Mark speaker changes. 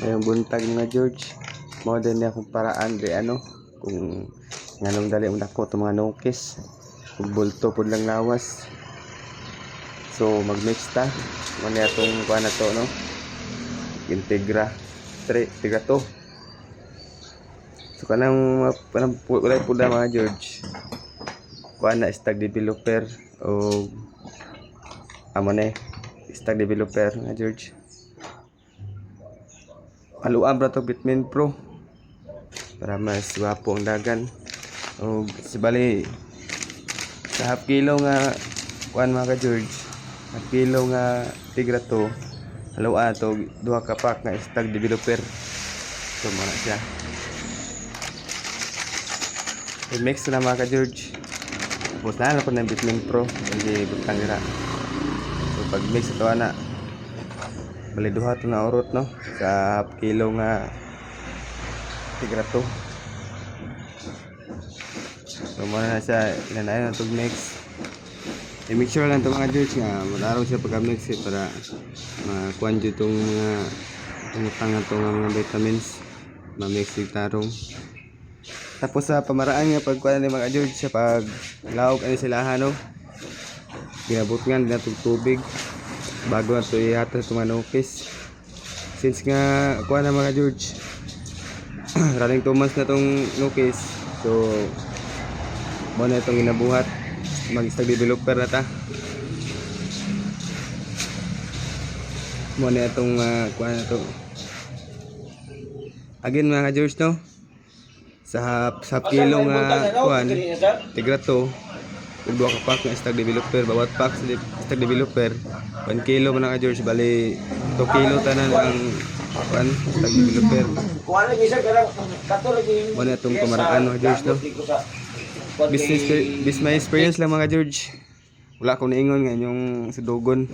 Speaker 1: Mayong buntag mga George. Mo din niya kung paraan di ano kung nganong dali mo nako itong mga nukis. Kung bulto po lang lawas. So mag-mix ta. Ano itong kuha na to no? Integra 3, Integra 2. So kanang kanang pu- walay pula mga George. Kuha na stag developer o amo na eh. Stag developer nga George. Haluan ba to Bitmin Pro para mas gwapo ang dagan. O sibali sa half kilo nga kuan mga ka George. Half kilo nga tigra to. Haluan to duha ka pack nga stag developer. So mana siya. I-mix na mga ka George. Tapos na lang ko ng Bitmin Pro. Hindi butang nila. So pag mix ito na bali duha to na urot no sa half kilo nga tigra to. So muna na siya inanayon na itong mix. I-make sure lang ito mga George nga malaraw siya pagka-mix eh, para makuhan dyo itong mga tumutang na itong mga vitamins ma-mix yung tarong. Tapos sa pamaraan nga pagkuha ni mga George sa pag laog ano sila no ginabot nga itong tubig bago na ito ihata sa mga nukis. Since nga kuha na mga George running 2 months na itong nukis so mo na itong ginabuhat mag-stag developer na ta. Mo na itong uh, kuha na ito again mga George no? Sa sa hap kilo nga kuan tigra to ug duha ka pack nga stag developer bawat pack sa stag developer 1 kilo man nga George bali 2 kilo tanan ang kuan stag developer.
Speaker 2: Kuha lagi siya karang kato lagi.
Speaker 1: mo na itong kumaraan mga George no? Business business my experience lang mga George. Wala akong naingon nga yung sudogon